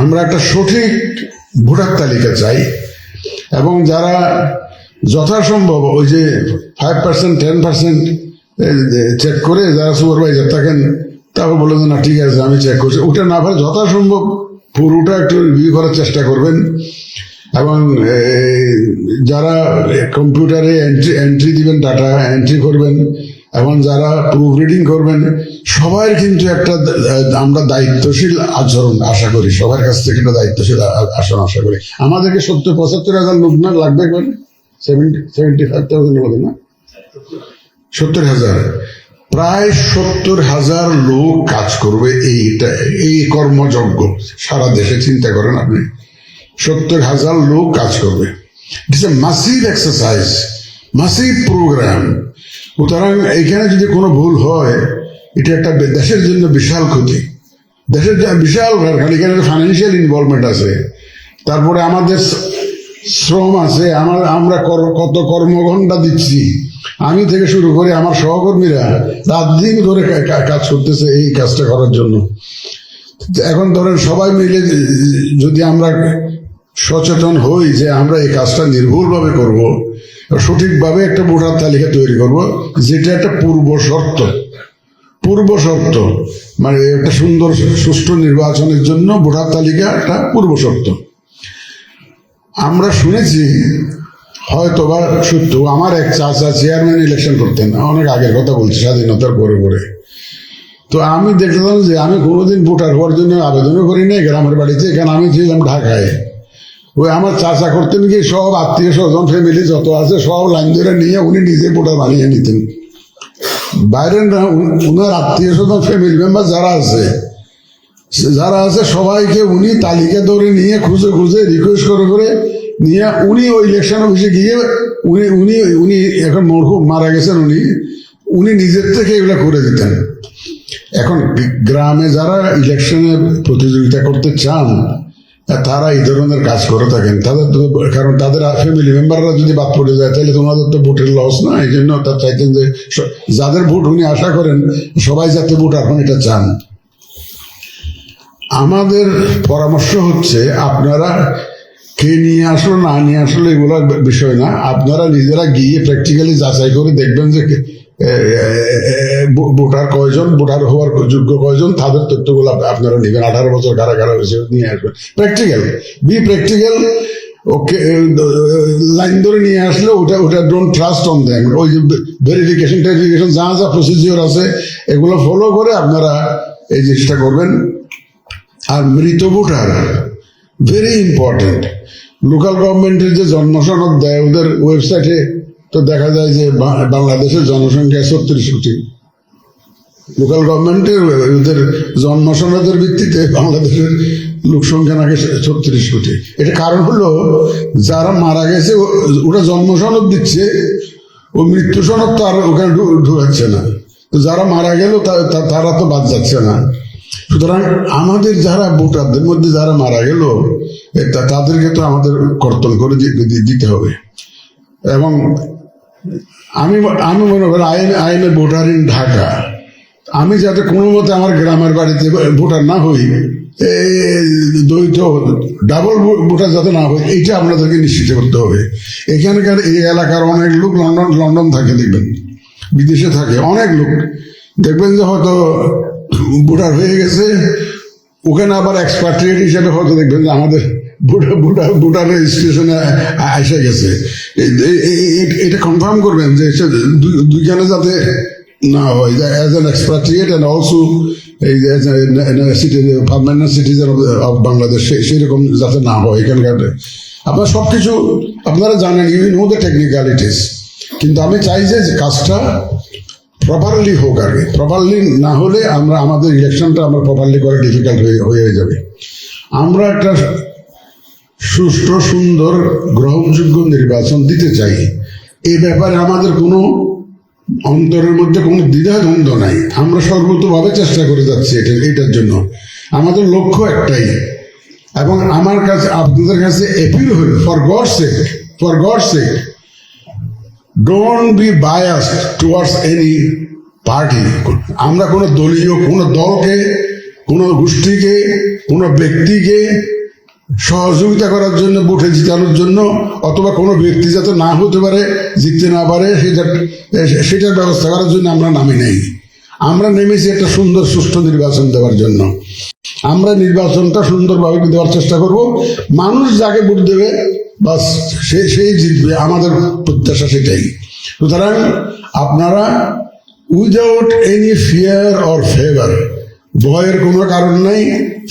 আমরা একটা সঠিক ভোটার তালিকা চাই। এবং যারা যথাসম্ভব ওই যে five percent ten percent check করে যারা সুপারভাইজার থাকেন তারপর বলে না, ঠিক আছে, আমি চেক করছি। ওটা না পারে যথাসম্ভব পুরোটা একটু রিভিউ করার চেষ্টা করবেন। এবং যারা কম্পিউটারে এন্ট্রি এন্ট্রি দিবেন ডাটা এন্ট্রি করবেন, এবং যারা প্রুফ রিডিং করবেন সবার কিন্তু একটা আমরা দায়িত্বশীল আচরণ আশা করি, সবার কাছ থেকে একটা দায়িত্বশীল আচরণ আশা করি। আমাদেরকে সত্তর, পঁচাত্তর হাজার লোক না, লাগবে সেভেন্টি সেভেন্টি ফাইভ থাউজেন্ড মতো না? সত্তর হাজার। প্রায় সত্তর হাজার লোক কাজ করবে এইটা, এই কর্মযজ্ঞ। সারা দেশে চিন্তা করেন আপনি। সত্তর হাজার লোক কাজ করবে। It's a massive exercise massive program সুতরাং এইখানে যদি কোনো ভুল হয় এটা একটা দেশের জন্য বিশাল ক্ষতি। দেশের বিশাল এখানে ফাইন্যান্সিয়াল ইনভলভমেন্ট আছে। তারপরে আমাদের শ্রম আছে, আমার আমরা কত কর্মঘণ্টা দিচ্ছি। আমি থেকে শুরু করে আমার সহকর্মীরা রাত দিন ধরে কাজ করতেছে এই কাজটা করার জন্য। এখন ধরেন সবাই মিলে যদি আমরা সচেতন হই যে আমরা এই কাজটা নির্ভুলভাবে করব, সঠিকভাবে একটা ভোটার তালিকা তৈরি করব, যেটা একটা পূর্ব শর্ত। পূর্ব শর্ত। মানে একটা সুন্দর সুষ্ঠু নির্বাচনের জন্য ভোটার তালিকা একটা পূর্ব শর্ত। আমরা শুনেছি হয়তো বা সত্য, আমার এক চাচা চেয়ারম্যান ইলেকশন করতেন, অনেক আগের কথা বলছি, স্বাধীনতার পরে পরে। তো আমি দেখলাম যে আমি কোনোদিন ভোটার হওয়ার জন্য আবেদনও করি নাই, গ্রামের বাড়িতে, এখানে আমি ছিলাম ঢাকায়। ওই আমার চাচা করতেন কি, সব আত্মীয় স্বজন ফ্যামিলি যত আছে, সব লাইন ধরে নিয়ে উনি নিজে ভোটার বানিয়ে নিতেন। বাইরের না উনার আত্মীয় স্বজন ফ্যামিলি মেম্বার যারা আছে যারা আছে, সবাইকে উনি তালিকা ধরে নিয়ে, খুঁজে খুঁজে রিকোয়েস্ট করে করে নিয়ে উনি ওই ইলেকশন অফিসে গিয়ে উনি উনি উনি এখন মরহুম মারা গেছেন উনি উনি নিজের থেকে এগুলো করে দিতেন। এখন গ্রামে যারা ইলেকশনে প্রতিযোগিতা করতে চান তারা এই ধরনের কাজ করে থাকেন। তাদের তো কারণ তাদের ফ্যামিলি মেম্বাররা যদি বাদ পড়ে যায় তাহলে তোমাদের তো ভোটের লস না? এই জন্য তার চাইতেন যে যাদের ভোট উনি আশা করেন, সবাই যাতে ভোট এখন এটা চান। আমাদের পরামর্শ হচ্ছে, আপনারা কে নিয়ে আসলো, না নিয়ে আসলো, এগুলো বিষয় না। আপনারা নিজেরা গিয়ে প্র্যাকটিক্যালি যাচাই করে দেখবেন যে ভোটার কয়জন, ভোটার হওয়ার যোগ্য কয়জন, তাদের তথ্যগুলো আপনারা নেবেন। আঠারো বছর কারা কারা হয়েছে নিয়ে আসবেন। Practical B practical okay line ধরে নিয়ে আসলে ওটা ওটা ডোন্ট ট্রাস্ট অন দেন ওই যে ভেরিফিকেশন টেরিফিকেশন যা যা প্রসিজিওর আছে, এগুলো ফলো করে আপনারা এই জিনিসটা করবেন। আর মৃত ভোটার ভেরি ইম্পর্টেন্ট লোকাল গভর্নমেন্টের যে জন্ম সনদ দেয়, ওদের ওয়েবসাইটে তো দেখা যায় যে বাংলাদেশের জনসংখ্যা ছত্রিশ কোটি। লোকাল গভর্নমেন্টের ওদের জন্ম সনদের ভিত্তিতে বাংলাদেশের লোক সংখ্যা নাকি ছত্রিশ কোটি। এটা কারণ হলো, যারা মারা গেছে ওরা জন্ম সনদ দিচ্ছে, ও মৃত্যু সনদ তো আর ওখানে ঢুকাচ্ছে না। তো যারা মারা গেল তারা তো বাদ যাচ্ছে না। সুতরাং আমাদের যারা ভোটারদের মধ্যে যারা মারা গেল তাদেরকে তো আমাদের কর্তন করে দিতে হবে। এবং আমি আমি মনে করি আইন, আইনে ভোটার ইন ঢাকা। আমি যাতে কোনো মতে আমার গ্রামের বাড়িতে ভোটার না হই দ্বৈত ডাবল ভোটার যাতে না হই এইটা আপনাদেরকে নিশ্চিত করতে হবে। এখানকার এই এলাকার অনেক লোক লন্ডন লন্ডন থাকে, দেখবেন। বিদেশে থাকে, অনেক লোক। দেখবেন যে হয়তো ভোটার হয়ে গেছে, ওখানে আবার এক্সপার্টিয়েট হিসেবে হয়তো দেখবেন যে আমাদের ভোটার ভোটার ভোটার রেজিস্ট্রেশনে এসে গেছে। কনফার্ম করবেন যে দুইখানে যাতে না হয় as an expatriate and also এই পারমানেন্ট সিটিজেন অফ বাংলাদেশ সে- সেরকম যাতে না হয় এখানকার। আপনার সব কিছু আপনারা জানেন ইউ নো দ্য টেকনিক্যালিটিস কিন্তু আমি চাই যে কাজটা প্রপারলি হোক আগে প্রপারলি না হলে আমরা, আমাদের ইলেকশনটা আমরা প্রপারলি করে ডিফিকাল্ট হয়ে হয়ে যাবে। আমরা একটা সুষ্ঠু, সুন্দর, গ্রহণযোগ্য নির্বাচন দিতে চাই। এই ব্যাপারে আমাদের কোনো অন্তরের মধ্যে কোনো দ্বিধাদ্বন্দ্ব নাই। আমরা সর্বতভাবে চেষ্টা করে যাচ্ছি এটা, এটার জন্য। আমাদের লক্ষ্য একটাই। এবং আমার কাছে, আপনাদের কাছে এপিল হল for God sake for God sake don't be biased towards any party আমরা কোনো দলীয়, কোনো দলকে, কোনো গোষ্ঠীকে, কোনো ব্যক্তিকে সহযোগিতা করার জন্য ভোটে জিতানোর জন্য, অথবা কোনো ব্যক্তি যাতে না হতে পারে, জিততে না পারে, সেটা, সেটার ব্যবস্থা করার জন্য আমরা নামি নেই। আমরা নেমেছি একটা সুন্দর, সুষ্ঠু নির্বাচন দেওয়ার জন্য। আমরা নির্বাচনটা সুন্দরভাবে দেওয়ার চেষ্টা করব। মানুষ যাকে ভোট দেবে, বাস সে, সেই জিতবে। আমাদের প্রত্যাশা সেটাই। সুতরাং আপনারা without any fear or favour ভয়ের কোনো কারণ নাই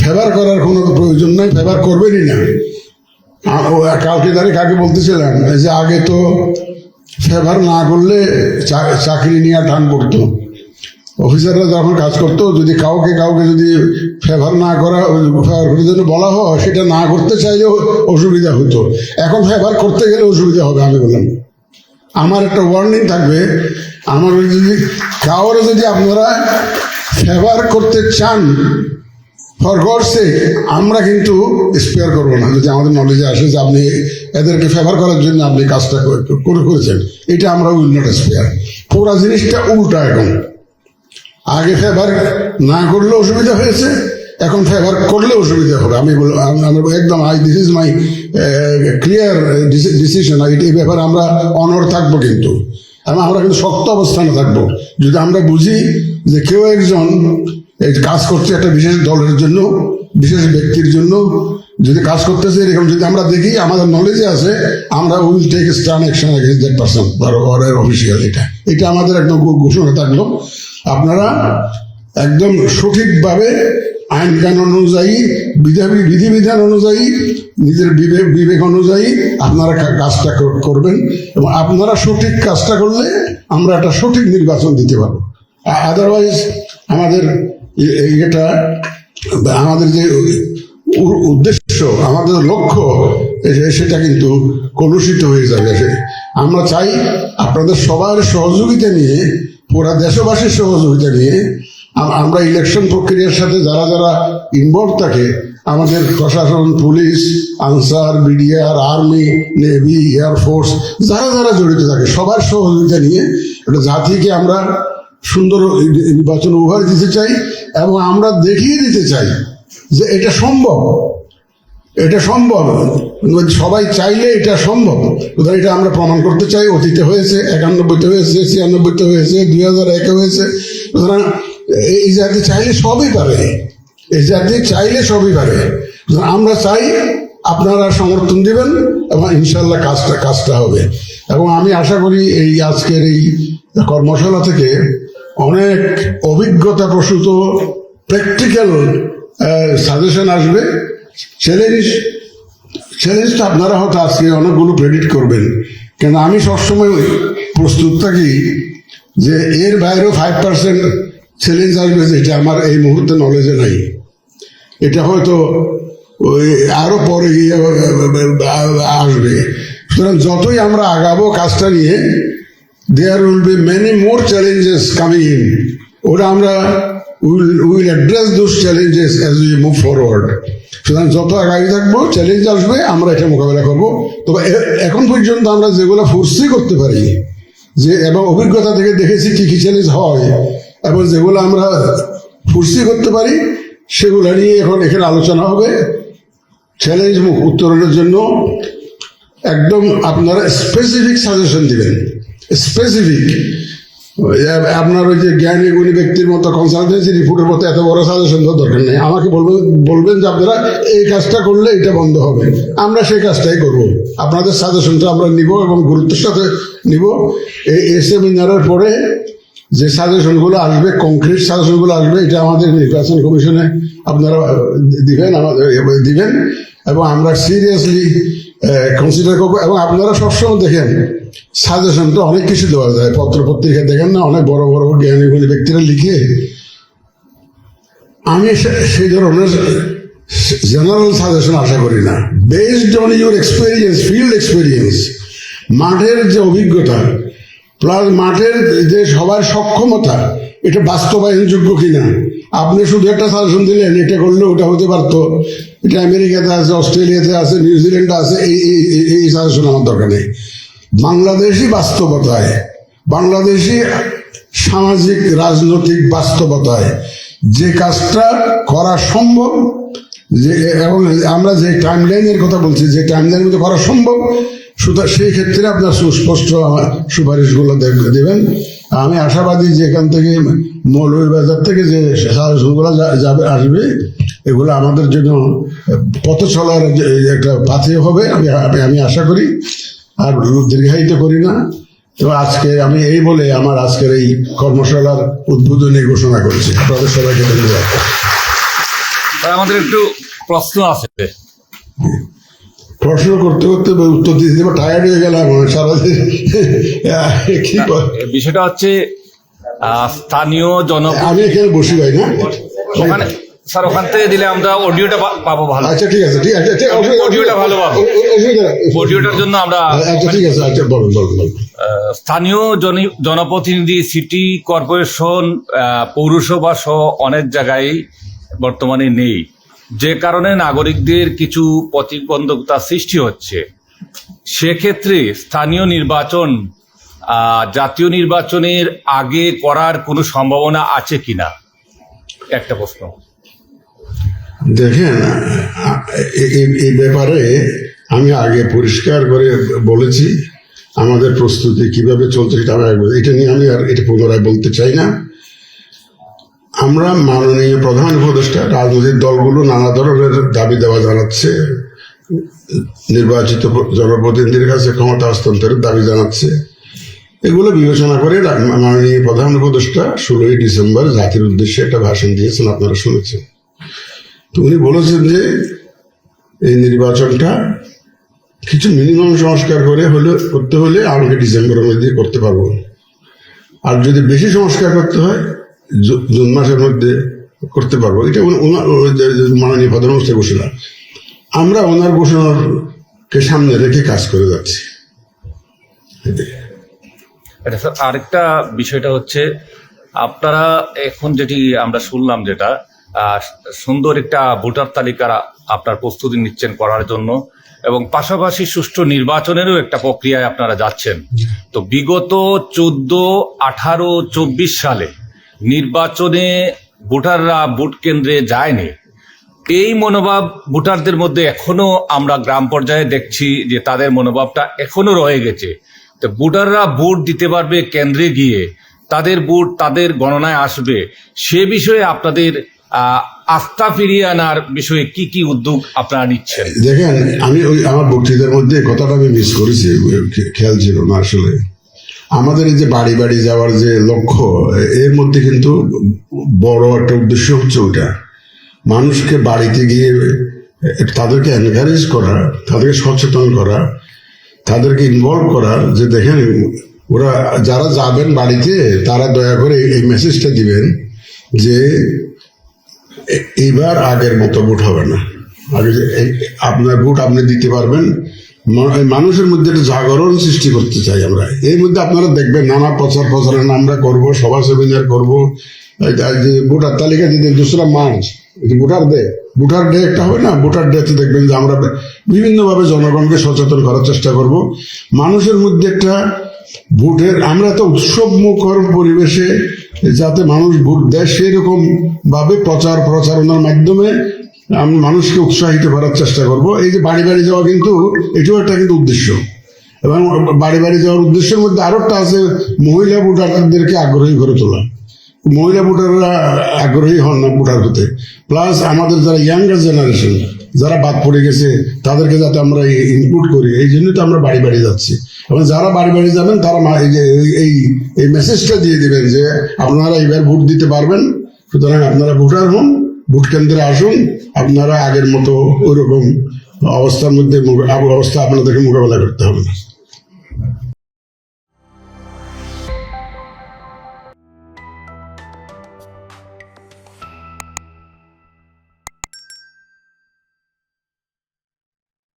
ফেভার করার কোনো প্রয়োজন নাই ফেভার করবেনই না। কালকে তারিখ আগে বলতেছিলাম যে আগে তো ফেভার না করলে চাকরি নিয়ে টান পড়তো। অফিসাররা যখন কাজ করতো, যদি কাউকে কাউকে যদি ফেভার না করা ফেভার করার জন্য বলা হয়, সেটা না করতে চাইলেও অসুবিধা হতো। এখন ফেভার করতে গেলে অসুবিধা হবে, আমি বললাম। আমার একটা ওয়ার্নিং থাকবে, আমার যদি কাউরে যদি আপনারা ফেভার করতে চান ফর গডসে আমরা কিন্তু স্পেয়ার করব না। যদি আমাদের নলেজে আসে যে আপনি এদেরকে ফেভার করার জন্য আপনি কাজটা করে, করে- করেছেন, এটা আমরা উইল নট স্পেয়ার পুরা জিনিসটা উল্টা এখন। আগে ফেভার না করলে অসুবিধা হয়েছে, এখন ফেভার করলে অসুবিধা হবে। আমি বল- আমি আমি একদম, I this is my clear decision এই ব্যাপারে আমরা অনর থাকব কিন্তু। এবং আমরা কিন্তু শক্ত অবস্থানে থাকব। যদি আমরা বুঝি যে কেউ একজন এই কাজ করছে একটা বিশেষ দলের জন্য, বিশেষ ব্যক্তির জন্য, যদি কাজ করতেছে এরকম, যদি আমরা দেখি আমাদের নলেজে আছে, আমরা will take stern action against that person official এটা। এটা আমাদের একদম ঘোষণা থাকল। আপনারা একদম সঠিকভাবে আইন কানুন অনুযায়ী বিধি বিধিবিধান অনুযায়ী, নিজের বিবেক বিবেক অনুযায়ী আপনারা কাজটা করবেন এবং আপনারা সঠিক কাজটা করলে আমরা একটা সঠিক নির্বাচন দিতে পারব। আদারওয়াইজ আমাদের এটা আমাদের যে উদ্দেশ্য, আমাদের লক্ষ্য সেটা কিন্তু কলুষিত হয়ে যাবে। আমরা চাই আপনাদের সবার সহযোগিতা নিয়ে, পুরা দেশবাসীর সহযোগিতা নিয়ে আম- আমরা ইলেকশন প্রক্রিয়ার সাথে যারা যারা ইনভলভ থাকে, আমাদের প্রশাসন, police, Ansar BDR army, navy air force যারা যারা জড়িত থাকে, সবার সহযোগিতা নিয়ে একটা জাতিকে আমরা সুন্দর নির্বাচন উপহার দিতে চাই এবং আমরা দেখিয়ে দিতে চাই যে এটা সম্ভব। এটা সম্ভব। সবাই চাইলে এটা সম্ভব। এটা আমরা প্রমাণ করতে চাই, অতীতে হয়েছে, একানব্বইতে হয়েছে, ছিয়ানব্বইতে হয়েছে, দুই হাজার একে হয়েছে। সুতরাং এই- জাতি চাইলে সবই পারে। এই জাতি চাইলে সবই পারে। আমরা চাই আপনারা সমর্থন দিবেন এবং ইনশাল্লাহ কাজটা কাজটা হবে। এবং আমি আশা করি এই আজকের এই কর্মশালা থেকে অনেক অভিজ্ঞতা প্রসূত প্র্যাকটিক্যাল সাজেশন আসবে। চ্যালেঞ্জ চ্যালেঞ্জটা আপনারা হয়তো আজকে অনেকগুলো প্রেডিট করবেন। কেন আমি সবসময় প্রস্তুত থাকি যে এর বাইরেও ফাইভ পার্সেন্ট চ্যালেঞ্জ আসবে যেটা আমার এই মুহূর্তে নলেজে নাই। এটা হয়তো ওই আরও পরে গিয়ে আসবে। সুতরাং যতই আমরা আগাবো কাজটা নিয়ে there will be many more challenges coming in ওটা আমরা will will address those challenges as we move forward সুতরাং যত আগামী থাকব চ্যালেঞ্জ আসবে, আমরা এটা মোকাবেলা করব। তবে এখন পর্যন্ত আমরা যেগুলো ফোর্সি করতে পারি যে এবং অভিজ্ঞতা থেকে দেখেছি কি কি চ্যালেঞ্জ হয় এবং যেগুলো আমরা ফুর্সি করতে পারি, সেগুলো নিয়ে এখন এখানে আলোচনা হবে। চ্যালেঞ্জ মুখ উত্তরণের জন্য একদম আপনারা স্পেসিফিক সাজেশন দিবেন। স্পেসিফিক আপনার ওই যে জ্ঞানী গুণী ব্যক্তির মতো কনসালটেন্সি রিপোর্টের মতো এত বড় সাজেশন দেওয়ার দরকার নেই। আমাকে বলবেন বলবেন যে আপনারা এই কাজটা করলে এটা বন্ধ হবে। আমরা সেই কাজটাই করব। আপনাদের সাজেশনটা আমরা নিব এবং গুরুত্বের সাথে নিব। এই এই সেমিনারের পরে যে সাজেশনগুলো আসবে কংক্রিট সাজেশনগুলো আসবে, এটা আমাদের নির্বাচন কমিশনে আপনারা দিবেন, আমাদের দিবেন এবং আমরা সিরিয়াসলি কনসিডার করব এবং আপনারা সবসময় দেখেন সাজেশন তো অনেক কিছু দেওয়া যায়। পত্র পত্রিকা দেখেন না, অনেক বড় বড় জ্ঞানী গুণী ব্যক্তিরা লিখে। আমি সেই ধরনের জেনারেল সাজেশন আশা করি না। Based on your experience field experience মাঠের যে অভিজ্ঞতা প্লাস মাঠের যে সবার সক্ষমতা, এটা বাস্তবায়নযোগ্য কিনা? আপনি শুধু একটা সাজেশন দিলেন, এটা করলে ওটা হতে পারতো। এটা আমেরিকাতে আছে, অস্ট্রেলিয়াতে আছে, নিউজিল্যান্ডে আছে, এই, এই- সাজেশন আমার দরকার নেই। বাংলাদেশি বাস্তবতায় বাংলাদেশি সামাজিক, রাজনৈতিক বাস্তবতায় যে কাজটা করা সম্ভব, যে, এবং আমরা যে টাইম লাইনের কথা বলছি, যে টাইম লাইনের মধ্যে করা সম্ভব সুতরাং সেই ক্ষেত্রে আপনার সুস্পষ্ট সুপারিশগুলো দেবেন। আমি আশাবাদী যে এখান থেকে মৌলভীবাজার থেকে যে সাজেশনগুলো যাবে, আসবে, এগুলো আমাদের জন্য পথ চলার একটা পাথে হবে, আমি আমি- আমি আশা করি। আর দীর্ঘায়িত করি না। তো আজকে আমি এই বলে আমার আজকের এই কর্মশালার উদ্বোধনী ঘোষণা করছি। আপনাদের সবাইকে ধন্যবাদ। আমাদের একটু প্রশ্ন আছে। প্রশ্ন করতে করতে উত্তর দিতে দিতে টায়ার্ড হয়ে গেলাম সারাদিন বিষয়টা হচ্ছে স্থানীয় জন আমি এখানে বসি ভাই না? ওখানে স্যার ওখান থেকে দিলে আমরা অডিওটা পাবো ভালো। আচ্ছা ঠিক আছে ঠিক আছে অডিওটা ভালো পাবো। অডিওটার জন্য আমরা আচ্ছা ঠিক আছে আচ্ছা বলুন বলুন স্থানীয় জন- জনপ্রতিনিধি সিটি কর্পোরেশন পৌরসভা সহ অনেক জায়গায় বর্তমানে নেই। যে কারণে নাগরিকদের কিছু প্রতিবন্ধকতা সৃষ্টি হচ্ছে। সেক্ষেত্রে স্থানীয় নির্বাচন জাতীয় নির্বাচনের আগে করার কোনো সম্ভাবনা আছে কিনা? একটা প্রশ্ন। দেখেন এই ব্যাপারে আমি আগে পরিষ্কার করে বলেছি, আমাদের প্রস্তুতি কীভাবে চলছে সেটা এটা নিয়ে আমি আর এটা পুনরায় বলতে চাই না। আমরা মাননীয় প্রধান উপদেষ্টা, রাজনৈতিক দলগুলো নানা ধরনের দাবি দেওয়া জানাচ্ছে, নির্বাচিত জনপ্রতিনিধির কাছে ক্ষমতা হস্তান্তরের দাবি জানাচ্ছে। এগুলো বিবেচনা করে মাননীয় প্রধান উপদেষ্টা ষোলোই ডিসেম্বর জাতির উদ্দেশ্যে একটা ভাষণ দিয়েছেন, আপনারা শুনেছেন। তো উনি বলেছেন যে, এই নির্বাচনটা কিছু মিনিমাম সংস্কার করে হলে, করতে হলে আমাকে ডিসেম্বরের মধ্যে করতে পারব। আর যদি বেশি সংস্কার করতে হয় জুন মাসের মধ্যে করতে পারব। এটা মাননীয় প্রধানমন্ত্রী ঘোষণা। আমরা ওনার ঘোষণাকে সামনে রেখে কাজ করে যাচ্ছি। এটা স্যার, আরেকটা বিষয়টা হচ্ছে, আপনারা এখন যেটি আমরা শুনলাম যেটা সুন্দর একটা ভোটার তালিকা আপনার প্রস্তুতি নিচ্ছেন করার জন্য এবং পাশাপাশি সুষ্ঠু নির্বাচনেরও একটা প্রক্রিয়ায় আপনারা যাচ্ছেন। তো বিগত চোদ্দ, আঠারো, চব্বিশ সালে নির্বাচনে ভোটাররা ভোট কেন্দ্রে যায়নি। এই মনোভাব ভোটারদের মধ্যে এখনও আমরা গ্রাম পর্যায়ে দেখছি যে তাদের মনোভাবটা এখনও রয়ে গেছে। তো ভোটাররা ভোট দিতে পারবে কেন্দ্রে গিয়ে, তাদের ভোট তাদের গণনায় আসবে। সে বিষয়ে আপনাদের আস্থা ফিরিয়ে আনার বিষয়ে কি কি উদ্যোগ আপনারা নিচ্ছেন? দেখেন, আমি ওই আমার বক্তৃতার মধ্যে কথাটা আমি মিস করেছি, খেয়াল ছিল না আসলে। আমাদের এই যে বাড়ি বাড়ি যাওয়ার যে লক্ষ্য, এর মধ্যে কিন্তু বড় একটা উদ্দেশ্য হচ্ছে ওটা মানুষকে বাড়িতে গিয়ে তাদেরকে এনকারেজ করা, তাদেরকে সচেতন করা, তাদেরকে ইনভলভ করা, যে দেখেন, ওরা যারা যাবেন বাড়িতে, তারা দয়া করে এই মেসেজটা দিবেন যে এইবার আগের মতো ভোট হবে না। আগে আপনার ভোট আপনি দিতে পারবেন মানুষের মধ্যে একটা জাগরণ সৃষ্টি করতে চাই আমরা। এর মধ্যে আপনারা দেখবেন, নানা প্রচার প্রচারণা আমরা করব, সভা সেমিনার করব। ভোটার তালিকা দিতে দোসরা March voter day voter day একটা হবে না? ভোটার ডেতে দেখবেন যে আমরা বিভিন্নভাবে জনগণকে সচেতন করার চেষ্টা করব। মানুষের মধ্যে একটা ভোটের, আমরা তো উৎসব মুখর পরিবেশে যাতে মানুষ ভোট দেয় সেই রকম ভাবে প্রচার প্রচারণার মাধ্যমে আমরা মানুষকে উৎসাহিত করার চেষ্টা করব। এই যে বাড়ি বাড়ি যাওয়া কিন্তু এটাও একটা কিন্তু উদ্দেশ্য। এবং বাড়ি বাড়ি যাওয়ার উদ্দেশ্যের মধ্যে আরও একটা আছে, মহিলা ভোটারদেরকে আগ্রহী করে তোলা। মহিলা ভোটাররা আগ্রহী হন না ভোটার হতে। প্লাস আমাদের যারা ইয়াঙ্গার জেনারেশন যারা বাদ পড়ে গেছে, তাদেরকে যাতে আমরা ইনপুট করি। এই জন্যই তো আমরা বাড়ি বাড়ি যাচ্ছি। এবং যারা বাড়ি বাড়ি যাবেন, তারা এই যে, এই এই মেসেজটা দিয়ে দিবেন যে, আপনারা এবার ভোট দিতে পারবেন, সুতরাং আপনারা ভোটার হন। ভোট কেন্দ্রে আসুন, আপনারা আগের মতো ওইরকম অবস্থার মধ্যে অবস্থা আপনাদেরকে মোকাবেলা করতে হবে। না